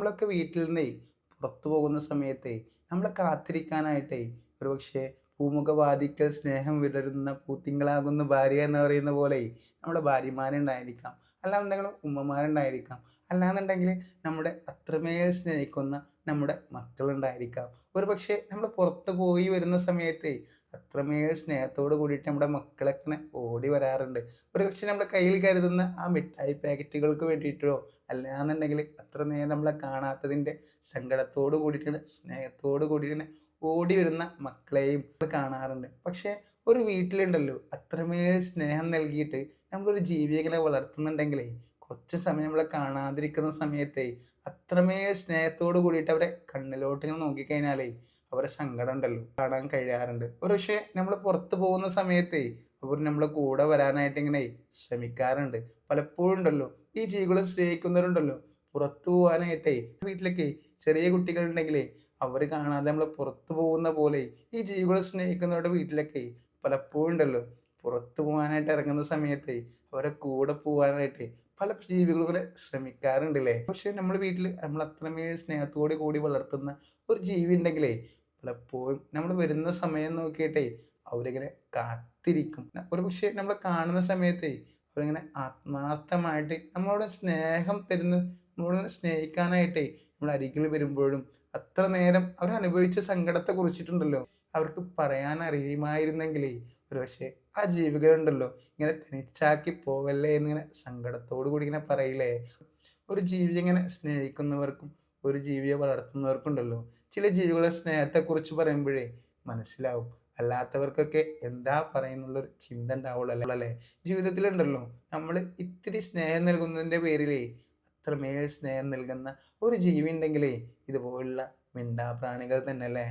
നമ്മളൊക്കെ വീട്ടിൽ നിന്ന് പുറത്തു പോകുന്ന സമയത്തെ നമ്മളെ കാത്തിരിക്കാനായിട്ടേ ഒരുപക്ഷെ പൂമുഖവാദിക്കൽ സ്നേഹം വിടരുന്ന പൂത്തിങ്കളാകുന്ന ഭാര്യ എന്ന് പറയുന്ന പോലെ നമ്മുടെ ഭാര്യമാരുണ്ടായിരിക്കാം അല്ലാന്നുണ്ടെങ്കിൽ ഉമ്മമാരുണ്ടായിരിക്കാം അല്ലാന്നുണ്ടെങ്കിൽ നമ്മുടെ അത്രമേൽ സ്നേഹിക്കുന്ന നമ്മുടെ മക്കളുണ്ടായിരിക്കാം ഒരുപക്ഷെ നമ്മൾ പുറത്ത് പോയി വരുന്ന സമയത്തെ അത്രമേൽ സ്നേഹത്തോട് കൂടിയിട്ട് നമ്മുടെ മക്കളൊക്കെ ഓടി വരാറുണ്ട്. ഒരു പക്ഷെ നമ്മുടെ കയ്യിൽ കരുതുന്ന ആ മിഠായി പാക്കറ്റുകൾക്ക് വേണ്ടിയിട്ടോ അല്ലാന്നുണ്ടെങ്കിൽ അത്ര നേരം നമ്മളെ കാണാത്തതിന്റെ സങ്കടത്തോട് കൂടിയിട്ട് സ്നേഹത്തോട് കൂടിയിട്ട് ഓടി വരുന്ന മക്കളെയും കാണാറുണ്ട്. പക്ഷേ ഒരു വീട്ടിലുണ്ടല്ലോ അത്രമേൽ സ്നേഹം നൽകിയിട്ട് നമ്മളൊരു ജീവികളെ വളർത്തുന്നുണ്ടെങ്കിലേ കുറച്ച് സമയം നമ്മളെ കാണാതിരിക്കുന്ന സമയത്തെ അത്രമേൽ സ്നേഹത്തോട് കൂടിയിട്ട് അവരെ കണ്ണിലോട്ട് ഇങ്ങനെ നോക്കിക്കഴിഞ്ഞാലേ അവരെ സങ്കടം ഉണ്ടല്ലോ കാണാൻ കഴിയാറുണ്ട്. ഒരു പക്ഷേ നമ്മൾ പുറത്തു പോകുന്ന സമയത്തേ അവർ നമ്മളെ കൂടെ വരാനായിട്ട് ഇങ്ങനെ ശ്രമിക്കാറുണ്ട്. പലപ്പോഴും ഉണ്ടല്ലോ ഈ ജീവികളെ സ്നേഹിക്കുന്നവരുണ്ടല്ലോ പുറത്തു പോകാനായിട്ടേ വീട്ടിലൊക്കെ ചെറിയ കുട്ടികളുണ്ടെങ്കിലേ അവർ കാണാതെ നമ്മൾ പുറത്തു പോകുന്ന പോലെ ഈ ജീവികളെ സ്നേഹിക്കുന്നവരുടെ വീട്ടിലൊക്കെ പലപ്പോഴും ഉണ്ടല്ലോ പുറത്തു പോകാനായിട്ട് ഇറങ്ങുന്ന സമയത്ത് അവരെ കൂടെ പോകാനായിട്ട് പല ജീവികളും കൂടെ ശ്രമിക്കാറുണ്ടല്ലേ പക്ഷെ നമ്മുടെ വീട്ടിൽ നമ്മൾ അത്രമേ സ്നേഹത്തോടെ കൂടി വളർത്തുന്ന ഒരു ജീവി ഉണ്ടെങ്കിലേ പലപ്പോഴും നമ്മൾ വരുന്ന സമയം നോക്കിയിട്ടേ അവരിങ്ങനെ കാത്തിരിക്കും. ഒരു പക്ഷേ നമ്മൾ കാണുന്ന സമയത്തെ അവരിങ്ങനെ ആത്മാർത്ഥമായിട്ട് നമ്മളോട് സ്നേഹം തരുന്ന നമ്മളോട് സ്നേഹിക്കാനായിട്ടേ നമ്മൾ അരികിൽ വരുമ്പോഴും അത്ര നേരം അവർ അനുഭവിച്ച സങ്കടത്തെ കുറിച്ചിട്ടുണ്ടല്ലോ. അവർക്ക് പറയാൻ അറിയുമായിരുന്നെങ്കിലേ ഒരു പക്ഷേ ആ ജീവികളുണ്ടല്ലോ ഇങ്ങനെ തനിച്ചാക്കി പോവല്ലേ എന്നിങ്ങനെ സങ്കടത്തോടു കൂടി ഇങ്ങനെ പറയില്ലേ. ഒരു ജീവി ഇങ്ങനെ സ്നേഹിക്കുന്നവർക്കും ഒരു ജീവിയെ വളർത്തുന്നവർക്കുണ്ടല്ലോ. ചില ജീവികളുടെ സ്നേഹത്തെക്കുറിച്ച് പറയുമ്പോഴേ മനസ്സിലാവും. അല്ലാത്തവർക്കൊക്കെ എന്താ പറയുന്നുള്ളൊരു ചിന്ത ഉണ്ടാവുള്ളൂ അല്ലേ ജീവിതത്തിലുണ്ടല്ലോ. നമ്മൾ ഇത്തിരി സ്നേഹം നൽകുന്നതിന്റെ പേരിലേ അത്രമേൽ സ്നേഹം നൽകുന്ന ഒരു ജീവി ഉണ്ടെങ്കിലേ ഇതുപോലുള്ള മിണ്ടാപ്രാണികൾ തന്നെ അല്ലേ